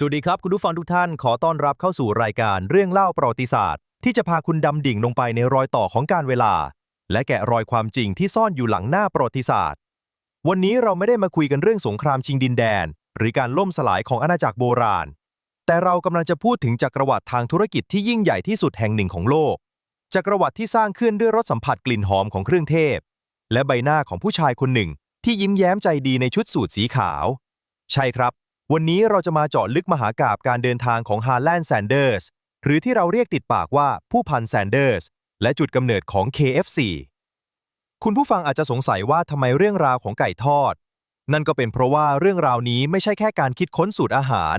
สวัสดีครับ คุณผู้ฟังทุกท่านขอต้อนรับเข้าสู่รายการเรื่องเล่าประวัติศาสตร์ ที่จะพาคุณดำดิ่งลงไปในรอยต่อของการเวลา และแกะรอยความจริงที่ซ่อนอยู่หลังหน้าประวัติศาสตร์ วันนี้เราไม่ได้มาคุยกันเรื่องสงครามชิงดินแดน หรือการล่มสลายของอาณาจักรโบราณ แต่เรากำลังจะพูดถึงจักรวรรดิทางธุรกิจที่ยิ่งใหญ่ที่สุดแห่งหนึ่งของโลกจักรวรรดิที่สร้างขึ้นด้วยรสสัมผัสกลิ่นหอมของเครื่องเทพและใบหน้าของผู้ชายคนหนึ่ง ที่ยิ้มแย้มใจดีในชุดสูทสีขาว ใช่ครับ วันนี้เราจะมาเจาะลึกมหากาบการเดินทางของฮาร์แลนด์แซนเดอร์ส หรือที่เราเรียกติดปากว่าผู้พันแซนเดอร์ส และจุดกำเนิดของ KFC คุณผู้ฟังอาจจะสงสัยว่าทำไมเรื่องราวของไก่ทอด นั่นก็เป็นเพราะว่าเรื่องราวนี้ไม่ใช่แค่การคิดค้นสูตรอาหาร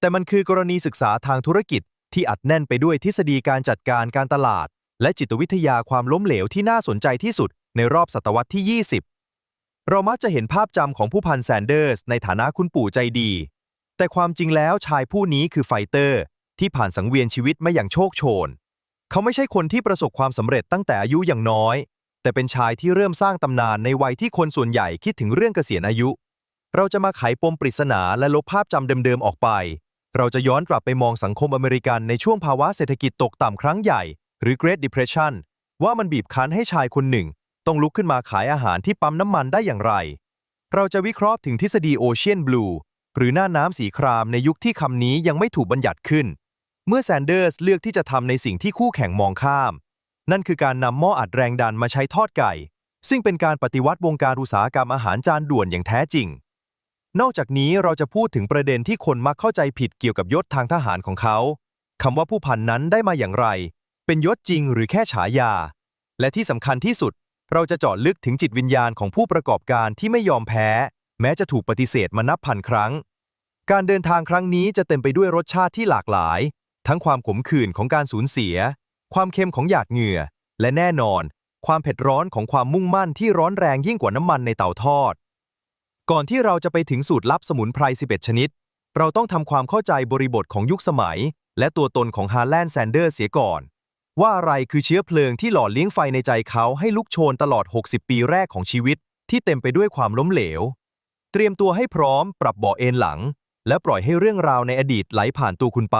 แต่มันคือกรณีศึกษาทางธุรกิจ ที่อัดแน่นไปด้วยทฤษฎีการจัดการการตลาด และจิตวิทยาความล้มเหลวที่น่าสนใจที่สุดในรอบศตวรรษที่ 20 เรามักจะเห็นภาพจำของผู้พันแซนเดอร์สในฐานะคุณปู่ใจดี แต่ความจริงแล้วชายผู้นี้คือไฟเตอร์ ที่ผ่านสังเวียนชีวิตมาอย่างโชคโชน เขาไม่ใช่คนที่ประสบความสำเร็จตั้งแต่อายุอย่างน้อย แต่เป็นชายที่เริ่มสร้างตำนานในวัยที่คนส่วนใหญ่คิดถึงเรื่องเกษียณอายุ เราจะมาไขปมปริศนาและลบภาพจำเดิมๆออกไป เราจะย้อนกลับไปมองสังคมอเมริกันในช่วงภาวะเศรษฐกิจตกต่ำครั้งใหญ่ หรือ Great Depression ว่ามันบีบคั้นให้ชายคนหนึ่ง ต้องลุกขึ้นมาขายอาหารที่ปั๊มน้ำมันได้อย่างไร เราจะวิเคราะห์ถึงทฤษฎี Ocean Blue หรือหน้าน้ำสีครามในยุคที่คำนี้ยังไม่ถูกบัญญัติขึ้น เมื่อแซนเดอร์สเลือกที่จะทำในสิ่งที่คู่แข่งมองข้าม นั่นคือการนำหม้ออัดแรงดันมาใช้ทอดไก่ ซึ่งเป็นการปฏิวัติวงการอุตสาหกรรมอาหารจานด่วนอย่างแท้จริง นอกจากนี้เราจะพูดถึงประเด็นที่คนมักเข้าใจผิดเกี่ยวกับยศทางทหารของเขาคำว่าผู้พันนั้นได้มาอย่างไร เป็นยศจริงหรือแค่ฉายา และที่สำคัญที่สุด เราจะเจาะลึกถึงจิตวิญญาณของผู้ประกอบการที่ไม่ยอมแพ้ แม้จะถูกปฏิเสธมานับพันครั้ง การเดินทางครั้งนี้จะเต็มไปด้วยรสชาติที่หลากหลาย ทั้งความขมขื่นของการสูญเสีย ความเค็มของหยาดเหงื่อ และแน่นอน ความเผ็ดร้อนของความมุ่งมั่นที่ร้อนแรงยิ่งกว่าน้ำมันในเตาทอด ก่อนที่เราจะไปถึงสูตรลับสมุนไพร 11 ชนิด เราต้องทำความเข้าใจบริบทของยุคสมัย และตัวตนของฮาร์แลนด์แซนเดอร์เสียก่อน ว่าอะไรคือเชื้อเพลิงที่หล่อเลี้ยงไฟในใจเขาให้ลุกโชนตลอด 60 ปีแรกของชีวิต ที่เต็มไปด้วยความล้มเหลว เตรียมตัวให้พร้อม ปรับเบาะเอนหลัง และปล่อยให้เรื่องราวในอดีตไหลผ่านตัวคุณไป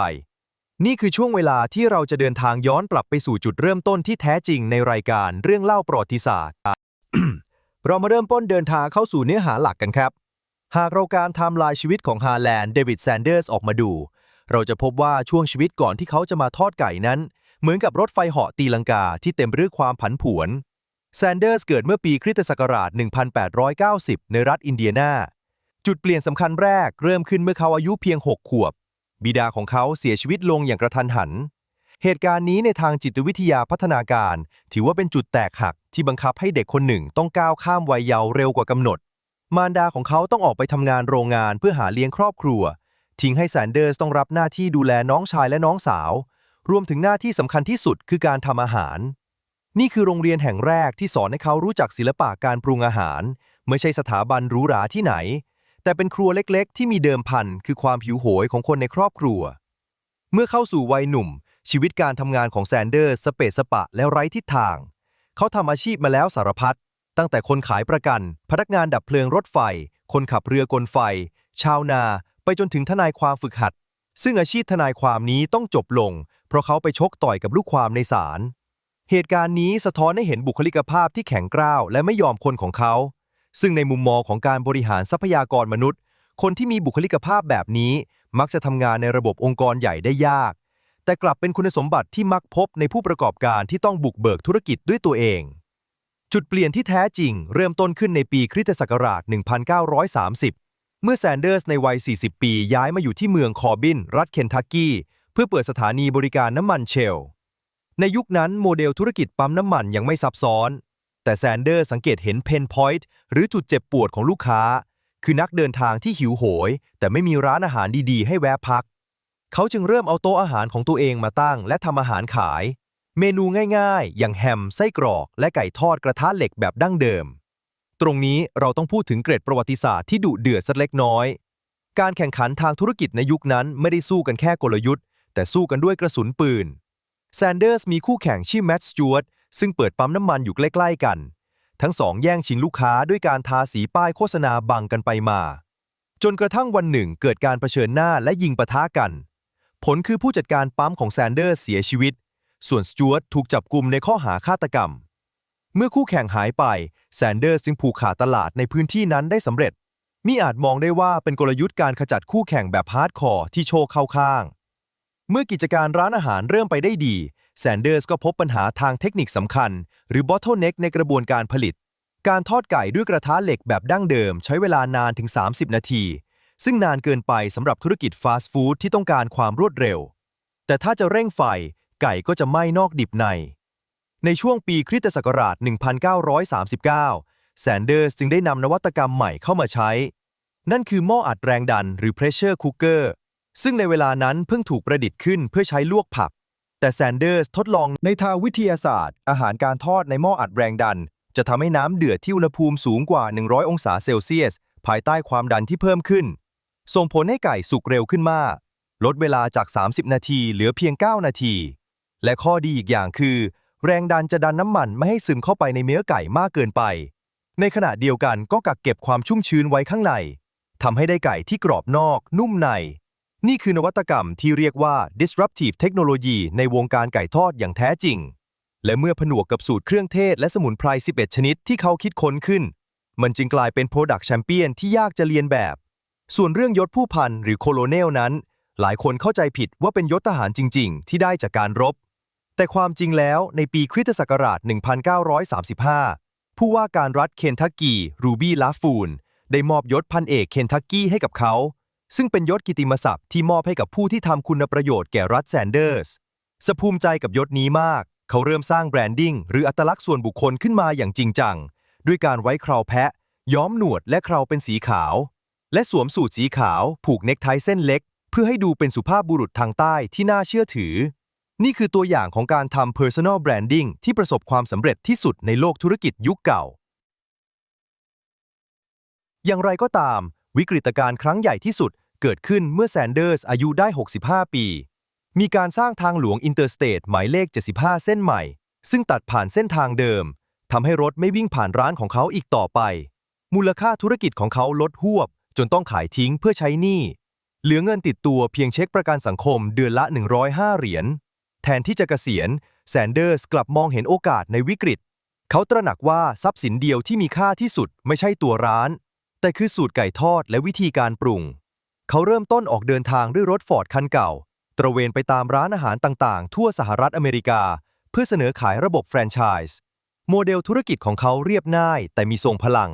นี่คือช่วงเวลาที่เราจะเดินทางย้อนกลับไปสู่จุดเริ่มต้นที่แท้จริงในรายการเรื่องเล่าประวัติศาสตร์ เรามาเริ่มต้นเดินทางเข้าสู่เนื้อหาหลักกันครับ หากเราการไทม์ไลน์ชีวิตของฮาร์แลนด์เดวิดแซนเดอร์สออกมาดู เราจะพบว่าช่วงชีวิตก่อนที่เขาจะมาทอดไก่นั้น เหมือนกับรถไฟเหาะตีลังกาที่เต็มไปด้วยความผันผวน แซนเดอร์สเกิดเมื่อปีคริสตศักราช 1890 ในรัฐอินเดียนา จุดเปลี่ยนสำคัญแรกเริ่มขึ้นเมื่อเขาอายุเพียง 6 ขวบ บิดาของเขาเสียชีวิตลงอย่างกระทันหัน เหตุการณ์นี้ในทางจิตวิทยาพัฒนาการ ถือว่าเป็นจุดแตกหักที่บังคับให้เด็กคนหนึ่งต้องก้าวข้ามวัยเยาว์เร็วกว่ากำหนด มารดาของเขาต้องออกไปทำงานโรงงานเพื่อหาเลี้ยงครอบครัว ทิ้งให้แซนเดอร์สต้องรับหน้าที่ดูแลน้องชายและน้องสาว รวมถึงหน้าที่สำคัญที่สุดคือการทำอาหาร นี่คือโรงเรียนแห่งแรกที่สอนให้เขารู้จักศิลปะการปรุงอาหาร ไม่ใช่สถาบันหรูหราที่ไหน แต่เป็นครัวเล็กๆ ที่มีเดิมพันคือความหิวโหยของคนในครอบครัว เมื่อเข้าสู่วัยหนุ่ม ชีวิตการทำงานของแซนเดอร์สเปะสปะและไร้ทิศทาง เขาทำอาชีพมาแล้วสารพัดตั้งแต่คนขายประกัน พนักงานดับเพลิงรถไฟ คนขับเรือกลไฟ ชาวนา ไปจนถึงทนายความฝึกหัด ซึ่งอาชีพทนายความนี้ต้องจบลง เพราะเขาไปชกต่อยกับลูกความในศาล เหตุการณ์นี้สะท้อนให้เห็นบุคลิกภาพที่แข็งกร้าวและไม่ยอมคนของเขา ซึ่งในมุมมองของการบริหารทรัพยากรมนุษย์ คนที่มีบุคลิกภาพแบบนี้ มักจะทำงานในระบบองค์กรใหญ่ได้ยาก แต่กลับเป็นคุณสมบัติที่มักพบในผู้ประกอบการที่ต้องบุกเบิกธุรกิจด้วยตัวเอง จุดเปลี่ยนที่แท้จริง เริ่มต้นขึ้นในปีคริสตศักราช 1930 เมื่อแซนเดอร์สในวัย 40 ปีย้ายมาอยู่ที่เมืองคอร์บิน รัฐเคนทักกี้ พื่อเปิดสถานีบริการน้ำมันเชล ในยุคนั้นโมเดลธุรกิจปั๊มน้ำมันยังไม่ซับซ้อน แต่แซนเดอร์สังเกตเห็นเพนพอยต์หรือจุดเจ็บปวดของลูกค้า คือนักเดินทางที่หิวโหย แต่ไม่มีร้านอาหารดีๆ ให้แวะพัก เขาจึงเริ่มเอาโต๊ะอาหารของตัวเองมาตั้ง และทำอาหารขาย เมนูง่ายๆ อย่างแฮมไส้กรอก และไก่ทอดกระทะเหล็กแบบดั้งเดิม ตรงนี้เราต้องพูดถึงเกร็ดประวัติศาสตร์ที่ดุเดือดสักเล็กน้อย การแข่งขันทางธุรกิจในยุคนั้นไม่ได้สู้กันแค่กลยุทธ์ แต่สู้กันด้วยกระสุนปืนแซนเดอร์สมีคู่แข่งชื่อแมตต์สจวตซึ่งเปิดปั๊มน้ำมันอยู่ใกล้ ๆ กัน ทั้งสองแย่งชิงลูกค้าด้วยการทาสีป้ายโฆษณาบังกันไปมา จนกระทั่งวันหนึ่งเกิดการเผชิญหน้าและยิงปะทะกัน ผลคือผู้จัดการปั๊มของแซนเดอร์สเสียชีวิต ส่วนสจวตถูกจับกลุ่มในข้อหาฆาตกรรม เมื่อคู่แข่งหายไปแซนเดอร์สจึงผูกขาดตลาดในพื้นที่นั้นได้สำเร็จมิอาจมองได้ว่าเป็นกลยุทธ์การขจัดคู่แข่งแบบฮาร์ดคอร์ที่โชว์เข้าข้าง เมื่อกิจการร้านอาหารเริ่มไปได้ดีแซนเดอร์สก็พบปัญหาทางเทคนิคสำคัญ หรือ bottleneck ในกระบวนการผลิต การทอดไก่ด้วยกระทะเหล็กแบบดั้งเดิม ใช้เวลานานถึง 30 นาที ซึ่งนานเกินไปสำหรับธุรกิจฟาสต์ฟู้ดที่ต้องการความรวดเร็ว แต่ถ้าจะเร่งไฟ ไก่ก็จะไหม้นอกดิบใน ในช่วงปีคริสตศักราช 1939 แซนเดอร์สจึงได้นำนวัตกรรมใหม่เข้ามาใช้ นั่นคือหม้ออัดแรงดันหรือ pressure cooker ซึ่งในเวลานั้นเพิ่งถูกประดิษฐ์ขึ้นเพื่อใช้ลวกผัก แต่แซนเดอร์สทดลองในทางวิทยาศาสตร์ อาหารการทอดในหม้ออัดแรงดัน จะทำให้น้ำเดือดที่อุณหภูมิสูงกว่า 100 องศาเซลเซียส ภายใต้ความดันที่เพิ่มขึ้น ส่งผลให้ไก่สุกเร็วขึ้นมาก ลดเวลาจาก 30 นาทีเหลือเพียง 9 นาที และข้อดีอีกอย่างคือ แรงดันจะดันน้ำมันไม่ให้ซึมเข้าไปในเนื้อไก่มากเกินไป ในขณะเดียวกันก็กักเก็บความชุ่มชื้นไว้ข้างในทำให้ได้ไก่ที่กรอบนอก นุ่มใน นี่คือนวัตกรรมที่เรียกว่า disruptive technology ในวงการไก่ทอดอย่างแท้จริง และเมื่อผนวกกับสูตรเครื่องเทศและสมุนไพร 11 ชนิดที่เขาคิดค้นขึ้น มันจึงกลายเป็น Product Champion ที่ยากจะเรียนแบบ ส่วนเรื่องยศผู้พันหรือโคโลเนลนั้น หลายคนเข้าใจผิดว่าเป็นยศทหารจริง ๆ ที่ได้จากการรบ แต่ความจริงแล้วในปีคริสตศักราช 1935 ผู้ว่าการรัฐเคนทักกีรูบี้ลาฟูนได้มอบยศพันเอกเคนทักกี้ให้กับเขา ซึ่งเป็นยศกิติมศักดิ์ที่มอบให้กับผู้ที่ทำคุณประโยชน์แก่รัฐแซนเดอร์สสะภูมิใจกับยศนี้มาก เขาเริ่มสร้างแบรนดิ้งหรืออัตลักษณ์ส่วนบุคคลขึ้นมาอย่างจริงจัง ด้วยการไว้คราวแพะ ย้อมหนวดและคราวเป็นสีขาว และสวมสูทสีขาว ผูกเน็กไทเส้นเล็ก เพื่อให้ดูเป็นสุภาพบุรุษทางใต้ที่น่าเชื่อถือ นี่คือตัวอย่างของการทำ personal branding ที่ประสบความสำเร็จที่สุดในโลกธุรกิจยุคเก่า อย่างไรก็ตาม วิกฤตการณ์ครั้งใหญ่ที่สุดเกิดขึ้นเมื่อแซนเดอร์สอายุได้ 65 ปี มีการสร้างทางหลวงอินเตอร์สเตทหมายเลข 75 เส้นใหม่ ซึ่งตัดผ่านเส้นทางเดิมทำให้รถไม่วิ่งผ่านร้านของเขาอีกต่อไป มูลค่าธุรกิจของเขาลดหวบ จนต้องขายทิ้งเพื่อใช้หนี้ เหลือเงินติดตัวเพียงเช็คประกันสังคมเดือนละ 105 เหรียญ แทนที่จะเกษียณแซนเดอร์สกลับมองเห็นโอกาสในวิกฤต เขาตระหนักว่าทรัพย์สินเดียวที่มีค่าที่สุดไม่ใช่ตัวร้าน แต่คือสูตรไก่ทอดและวิธีการปรุง เขาเริ่มต้นออกเดินทางด้วยรถฟอร์ดคันเก่า ตระเวนไปตามร้านอาหารต่างๆ ทั่วสหรัฐอเมริกา เพื่อเสนอขายระบบแฟรนไชส์โมเดลธุรกิจของเขาเรียบง่าย แต่มีทรงพลัง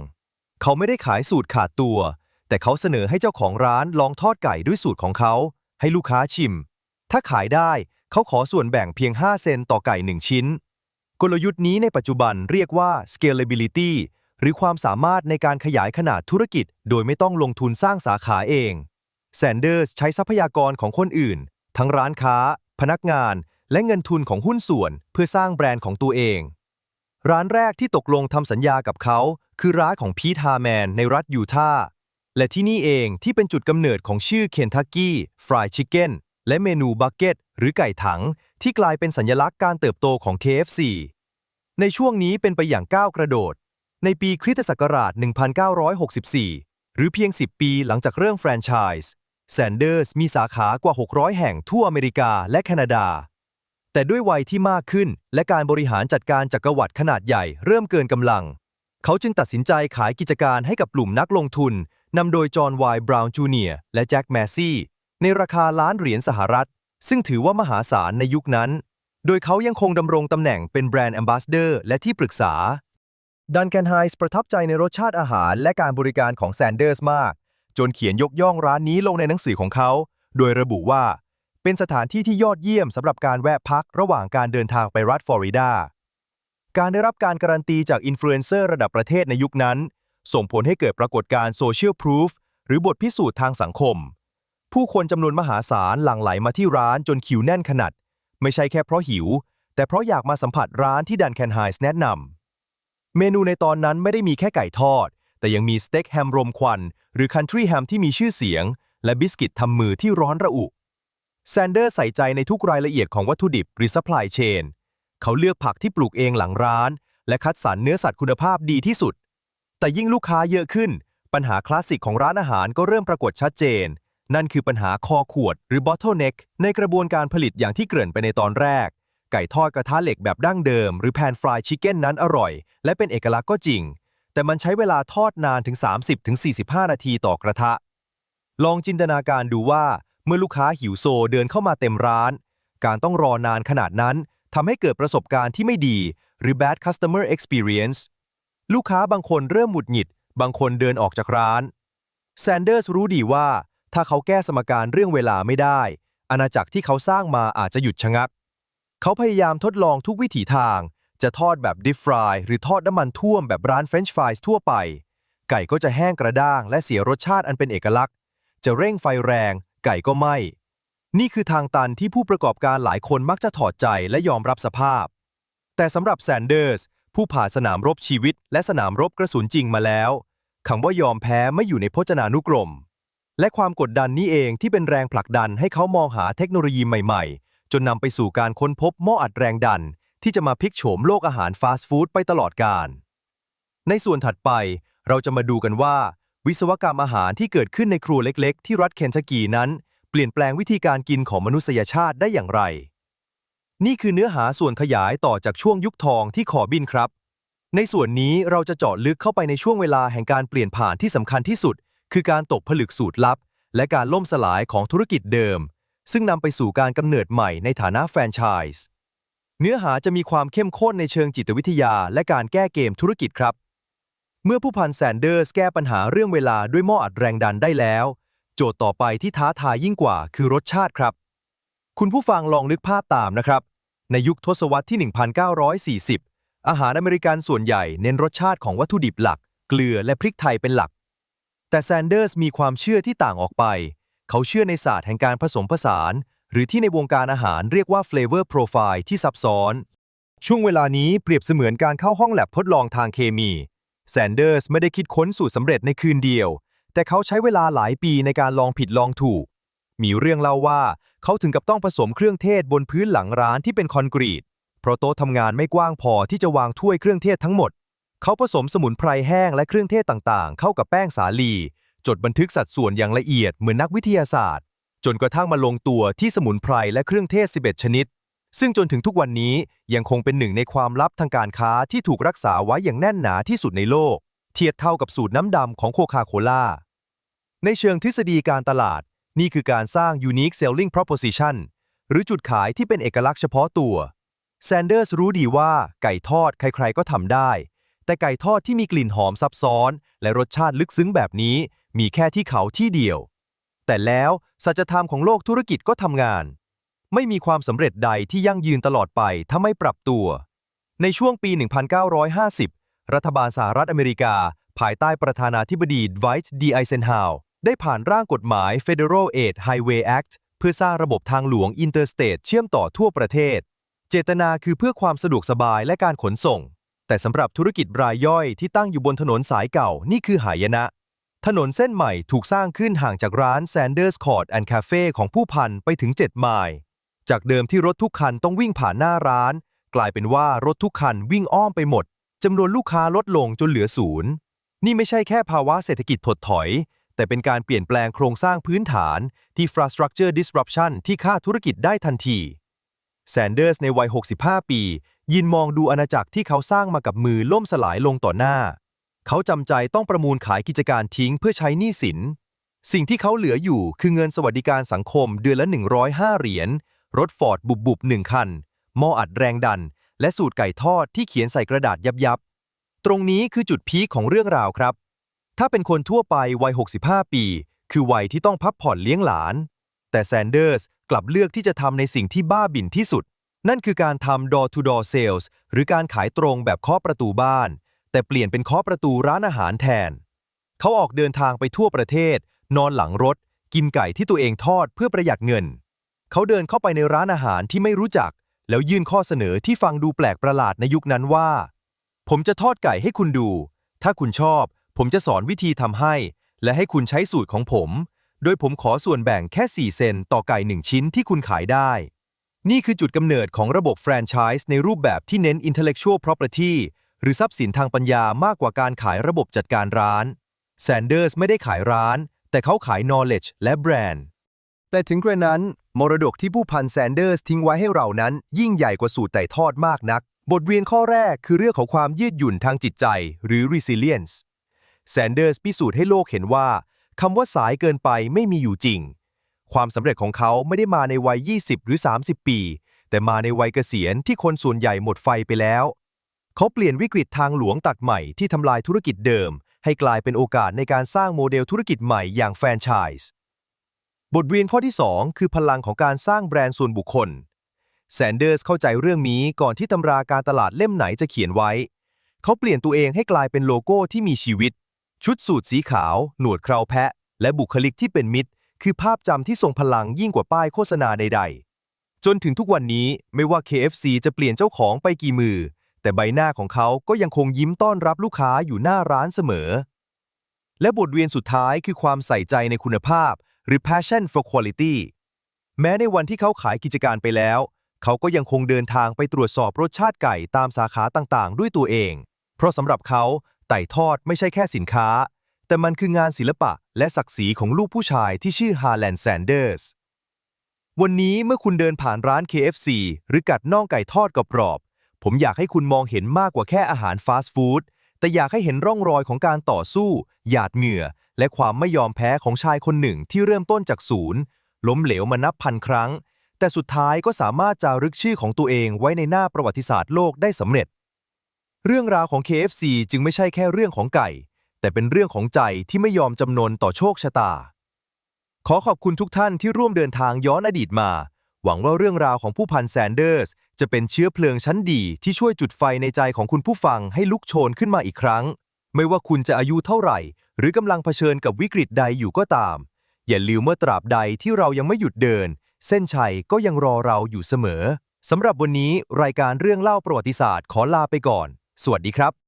เขาไม่ได้ขายสูตรขาดตัว แต่เขาเสนอให้เจ้าของร้านลองทอดไก่ด้วยสูตรของเขา ให้ลูกค้าชิม ถ้าขายได้เขาขอส่วนแบ่งเพียง 5 เซนต์ต่อไก่ 1 ชิ้น กลยุทธ์นี้ในปัจจุบันเรียกว่า scalability หรือความสามารถในการขยายขนาดธุรกิจ โดยไม่ต้องลงทุนสร้างสาขาเองแซนเดอร์สใช้ทรัพยากรของคนอื่น ทั้งร้านค้า พนักงาน และเงินทุนของหุ้นส่วน เพื่อสร้างแบรนด์ของตัวเอง ร้านแรกที่ตกลงทำสัญญากับเขา คือร้านของพีทฮาแมนในรัฐยูทาห์และที่นี่เองที่เป็นจุดกำเนิดของชื่อเคนทักกี้ฟรายชิคเก้นและเมนูบักเก็ตหรือไก่ถัง ที่กลายเป็นสัญลักษณ์การเติบโตของ KFC ในช่วงนี้เป็นไปอย่างก้าวกระโดด ในปีคริสตศักราช 1964 หรือเพียง 10 ปีหลังจากเริ่มแฟรนไชส์แซนเดอร์สมีสาขากว่า 600 แห่งทั่วอเมริกาและแคนาดา แต่ด้วยวัยที่มากขึ้น และการบริหารจัดการจักรวรรดิขนาดใหญ่เริ่มเกินกำลัง เขาจึงตัดสินใจขายกิจการให้กับกลุ่มนักลงทุนนำโดยจอห์นวายบราวน์จูเนียร์และแจ็คแมซี่ ในราคาล้านเหรียญสหรัฐ ซึ่งถือว่ามหาศาลในยุคนั้น โดยเขายังคงดำรงตำแหน่งเป็นแบรนด์แอมบาสเดอร์และที่ปรึกษา ดันแคนไฮส์ประทับใจในรสชาติอาหารและการบริการของแซนเดอร์สมาก จนเขียนยกย่องร้านนี้ลงในหนังสือของเขา โดยระบุว่า เป็นสถานที่ที่ยอดเยี่ยมสำหรับการแวะพักระหว่างการเดินทางไปรัฐฟลอริดา การได้รับการการันตีจากอินฟลูเอนเซอร์ระดับประเทศในยุคนั้น ส่งผลให้เกิดปรากฏการณ์โซเชียลพรูฟหรือบทพิสูจน์ทางสังคม ผู้คนจำนวนมหาศาลหลั่งไหลมาที่ร้านจนคิวแน่นขนาด ไม่ใช่แค่เพราะหิว แต่เพราะอยากมาสัมผัสร้านที่ดันแคนไฮส์แนะนำ เมนูในตอนนั้นไม่ได้มีแค่ไก่ทอด แต่ยังมีสเต็กแฮมรมควัน หรือคันทรีแฮมที่มีชื่อเสียง และบิสกิตทำมือที่ร้อนระอุแซนเดอร์ใส่ใจในทุกรายละเอียดของวัตถุดิบหรือซัพพลายเชนเขาเลือกผักที่ปลูกเองหลังร้าน และคัดสรรเนื้อสัตว์คุณภาพดีที่สุด แต่ยิ่งลูกค้าเยอะขึ้น ปัญหาคลาสสิกของร้านอาหารก็เริ่มปรากฏชัดเจน นั่นคือปัญหาคอขวดหรือ bottleneck ในกระบวนการผลิตอย่างที่เกริ่นไปในตอนแรก ไก่ทอดกระทะเหล็กแบบดั้งเดิม หรือแพนฟรายชิคเก้นนั้นอร่อย และเป็นเอกลักษณ์ก็จริง แต่มันใช้เวลาทอดนานถึง 30-45 นาทีต่อกระทะ ลองจินตนาการดูว่า เมื่อลูกค้าหิวโซเดินเข้ามาเต็มร้าน การต้องรอนานขนาดนั้นทำให้เกิดประสบการณ์ที่ไม่ดี หรือ bad customer experience ลูกค้าบางคนเริ่มหมุดหงิด บางคนเดินออกจากร้านแซนเดอร์สรู้ดีว่า ถ้าเขาแก้สมการเรื่องเวลาไม่ได้ อาณาจักรที่เขาสร้างมาอาจจะหยุดชะงัก เขาพยายามทดลองทุกวิถีทาง จะทอดแบบดิฟฟรายหรือทอดน้ำมันท่วมแบบร้านเฟรนช์ฟรายทั่วไป ไก่ก็จะแห้งกระด้างและเสียรสชาติอันเป็นเอกลักษณ์ จะเร่งไฟแรง ไก่ก็ไหม้นี่คือทางตันที่ผู้ประกอบการหลายคนมักจะถอดใจและยอมรับสภาพ แต่สำหรับแซนเดอร์ส ผู้ผ่านสนามรบชีวิต และสนามรบกระสุนจริงมาแล้วคำว่ายอมแพ้ไม่อยู่ในพจนานุกรม และความกดดันนี้เองที่เป็นแรงผลักดันให้เขามองหาเทคโนโลยีใหม่ ๆ จนนำไปสู่การค้นพบหม้ออัดแรงดัน ที่จะมาพลิกโฉมโลกอาหารฟาสต์ฟู้ดไปตลอดกาลในส่วนถัดไปเราจะมาดูกันว่า วิศวกรรมอาหารที่เกิดขึ้นในครัวเล็กๆ ที่รัฐเคนทักกีนั้น เปลี่ยนแปลงวิธีการกินของมนุษยชาติได้อย่างไร นี่คือเนื้อหาส่วนขยายต่อจากช่วงยุคทองที่ขอบินครับ ในส่วนนี้เราจะเจาะลึกเข้าไปในช่วงเวลาแห่งการเปลี่ยนผ่านที่สำคัญที่สุด คือการตกผลึกสูตรลับ และการล่มสลายของธุรกิจเดิม ซึ่งนำไปสู่การกำเนิดใหม่ในฐานะแฟรนไชส์เนื้อหาจะมีความเข้มข้นในเชิงจิตวิทยา และการแก้เกมธุรกิจครับ เมื่อผู้พันแซนเดอร์สแก้ปัญหาเรื่องเวลาด้วยหม้ออัดแรงดันได้แล้ว โจทย์ต่อไปที่ท้าทายยิ่งกว่าคือรสชาติครับ คุณผู้ฟังลองนึกภาพตามนะครับ ในยุคทศวรรษที่ 1940 อาหารอเมริกันส่วนใหญ่เน้นรสชาติของวัตถุดิบหลัก เกลือและพริกไทยเป็นหลัก แต่แซนเดอร์สมีความเชื่อที่ต่างออกไป เขาเชื่อในศาสตร์แห่งการผสมผสาน หรือที่ในวงการอาหารเรียกว่า flavor profile ที่ซับซ้อน ช่วงเวลานี้เปรียบเสมือนการเข้าห้องแลบทดลองทางเคมีแซนเดอร์สไม่ได้คิดค้นสูตรสำเร็จในคืนเดียว แต่เขาใช้เวลาหลายปีในการลองผิดลองถูก มีเรื่องเล่าว่าเขาถึงกับต้องผสมเครื่องเทศบนพื้นหลังร้านที่เป็นคอนกรีต เพราะโต๊ะทำงานไม่กว้างพอที่จะวางถ้วยเครื่องเทศทั้งหมด เขาผสมสมุนไพรแห้งและเครื่องเทศต่างๆ เข้ากับแป้งสาลี จดบันทึกสัดส่วนอย่างละเอียดเหมือนนักวิทยาศาสตร์ จนกระทั่งมาลงตัวที่สมุนไพรและเครื่องเทศ 11 ชนิด ซึ่งจนถึงทุกวันนี้ยังคงเป็นหนึ่งในความลับทางการค้าที่ถูกรักษาไว้อย่างแน่นหนาที่สุดในโลก เทียบเท่ากับสูตรน้ำดำของโคคาโคล่าในเชิงทฤษฎีการตลาด นี่คือการสร้าง unique selling proposition หรือจุดขายที่เป็นเอกลักษณ์เฉพาะตัวแซนเดอร์สรู้ดีว่าไก่ทอดใครๆก็ทำได้ แต่ไก่ทอดที่มีกลิ่นหอมซับซ้อน และรสชาติลึกซึ้งแบบนี้ มีแค่ที่เขาที่เดียว แต่แล้วสัจธรรมของโลกธุรกิจก็ทำงาน ไม่มีความสำเร็จใดที่ยั่งยืนตลอดไปถ้าไม่ปรับตัว ในช่วงปี 1950 รัฐบาลสหรัฐอเมริกา ภายใต้ประธานาธิบดีไวท์ดีไอเซนฮาวได้ผ่านร่างกฎหมาย Federal Aid Highway Act เพื่อสร้างระบบทางหลวงอินเตอร์สเตทเชื่อมต่อทั่วประเทศ เจตนาคือเพื่อความสะดวกสบายและการขนส่ง แต่สำหรับธุรกิจรายย่อยที่ตั้งอยู่บนถนนสายเก่านี่คือหายนะ ถนนเส้นใหม่ถูกสร้างขึ้นห่างจากร้าน Sanders Court and Cafe ของผู้พันไปถึง 7 ไมล์ จากเดิมที่รถทุกคันต้องวิ่งผ่านหน้าร้าน กลายเป็นว่ารถทุกคันวิ่งอ้อมไปหมด จำนวนลูกค้าลดลงจนเหลือศูนย์ นี่ไม่ใช่แค่ภาวะเศรษฐกิจถดถอย แต่เป็นการเปลี่ยนแปลงโครงสร้างพื้นฐานที่ infrastructure disruption ที่ฆ่าธุรกิจได้ทันทีแซนเดอร์สในวัย 65 ปี ยินมองดูอาณาจักรที่เขาสร้างมากับมือล่มสลายลงต่อหน้า เขาจำใจต้องประมูลขายกิจการทิ้งเพื่อใช้หนี้สิน สิ่งที่เขาเหลืออยู่คือเงินสวัสดิการสังคมเดือนละ 105 เหรียญ รถฟอร์ดบุบบุบหนึ่งคัน หม้ออัดแรงดัน และสูตรไก่ทอดที่เขียนใส่กระดาษยับยับ ตรงนี้คือจุดพีคของเรื่องราวครับ ถ้าเป็นคนทั่วไปวัย 65 ปี คือวัยที่ต้องพักผ่อนเลี้ยงหลาน แต่แซนเดอร์สกลับเลือกที่จะทำในสิ่งที่บ้าบิ่นที่สุด นั่นคือการทำ door to door sales หรือการขายตรงแบบเคาะประตูบ้าน แต่เปลี่ยนเป็นเคาะประตูร้านอาหารแทน เขาออกเดินทางไปทั่วประเทศ นอนหลังรถ กินไก่ที่ตัวเองทอดเพื่อประหยัดเงิน เขาเดินเข้าไปในร้านอาหารที่ไม่รู้จัก แล้วยื่นข้อเสนอที่ฟังดูแปลกประหลาดในยุคนั้นว่า ผมจะทอดไก่ให้คุณดู ถ้าคุณชอบ ผมจะสอนวิธีทำให้ และให้คุณใช้สูตรของผม โดยผมขอส่วนแบ่งแค่ 4 เซนต่อไก่1ชิ้นที่คุณขายได้นี่คือจุดกำเนิดของระบบแฟรนไชส์ในรูปแบบที่เน้น intellectual property หรือทรัพย์สินทางปัญญามากกว่าการขายระบบจัดการร้านแซนเดอร์สไม่ได้ขายร้าน แต่เขาขาย knowledge และแบรนด์ แต่ถึงกระนั้น มรดกที่ผู้พันแซนเดอร์สทิ้งไว้ให้เรานั้น ยิ่งใหญ่กว่าสูตรไต่ทอดมากนัก บทเรียนข้อแรกคือเรื่องของความยืดหยุ่นทางจิตใจ หรือ resilience แซนเดอร์สพิสูจน์ให้โลกเห็นว่าคำว่าสายเกินไปไม่มีอยู่จริง ความสำเร็จของเขาไม่ได้มาในวัย 20 หรือ 30 ปี แต่มาในวัยเกษียณที่คนส่วนใหญ่หมดไฟไปแล้ว เขาเปลี่ยนวิกฤตทางหลวงตัดใหม่ที่ทำลายธุรกิจเดิม ให้กลายเป็นโอกาสในการสร้างโมเดลธุรกิจใหม่อย่างแฟรนไชส์บทเรียนข้อที่ 2 คือพลังของการสร้างแบรนด์ส่วนบุคคลแซนเดอร์สเข้าใจเรื่องนี้ก่อนที่ตำราการตลาดเล่มไหนจะเขียนไว้ เขาเปลี่ยนตัวเองให้กลายเป็นโลโก้ที่มีชีวิต ชุดสูทสีขาว หนวดเคราแพะ และบุคลิกที่เป็นมิตร คือภาพจำที่ทรงพลังยิ่งกว่าป้ายโฆษณาใด ๆ จนถึงทุกวันนี้ไม่ว่า KFC จะเปลี่ยนเจ้าของไปกี่มือ แต่ใบหน้าของเขาก็ยังคงยิ้มต้อนรับลูกค้าอยู่หน้าร้านเสมอ และบทเรียนสุดท้ายคือความใส่ใจในคุณภาพ หรือ passion for quality แม้ในวันที่เขาขายกิจการไปแล้ว เขาก็ยังคงเดินทางไปตรวจสอบรสชาติไก่ตามสาขาต่างๆ ด้วยตัวเอง เพราะสำหรับเขาไต่ทอดไม่ใช่แค่สินค้า แต่มันคืองานศิลปะและศักดิ์ศรีของลูกผู้ชายที่ชื่อฮาแลนด์แซนเดอร์สวันนี้เมื่อคุณเดินผ่านร้าน KFC หรือกัดน่องไก่ทอดกรอบ ผมอยากให้คุณมองเห็นมากกว่าแค่อาหารฟาสต์ฟู้ด แต่อยากให้เห็นร่องรอยของการต่อสู้ หยาดเหงื่อ และความไม่ยอมแพ้ของชายคนหนึ่งที่เริ่มต้นจากศูนย์ ล้มเหลวมานับพันครั้ง แต่สุดท้ายก็สามารถจารึกชื่อของตัวเองไว้ในหน้าประวัติศาสตร์โลกได้สำเร็จ เรื่องราวของ KFC จึงไม่ใช่แค่เรื่องของไก่ แต่เป็นเรื่องของใจที่ไม่ยอมจำนนต่อโชคชะตา ขอขอบคุณทุกท่านที่ร่วมเดินทางย้อนอดีตมา หวังว่าเรื่องราวของผู้พันแซนเดอร์ส จะเป็นเชื้อเพลิงชั้นดีที่ช่วยจุดไฟในใจของคุณผู้ฟังให้ลุกโชนขึ้นมาอีกครั้ง ไม่ว่าคุณจะอายุเท่าไหร่ หรือกำลังเผชิญกับวิกฤตใดอยู่ก็ตาม อย่าลืมเมื่อตราบใดที่เรายังไม่หยุดเดิน เส้นชัยก็ยังรอเราอยู่เสมอสำหรับวันนี้รายการเรื่องเล่าประวัติศาสตร์ขอลาไปก่อน สวัสดีครับ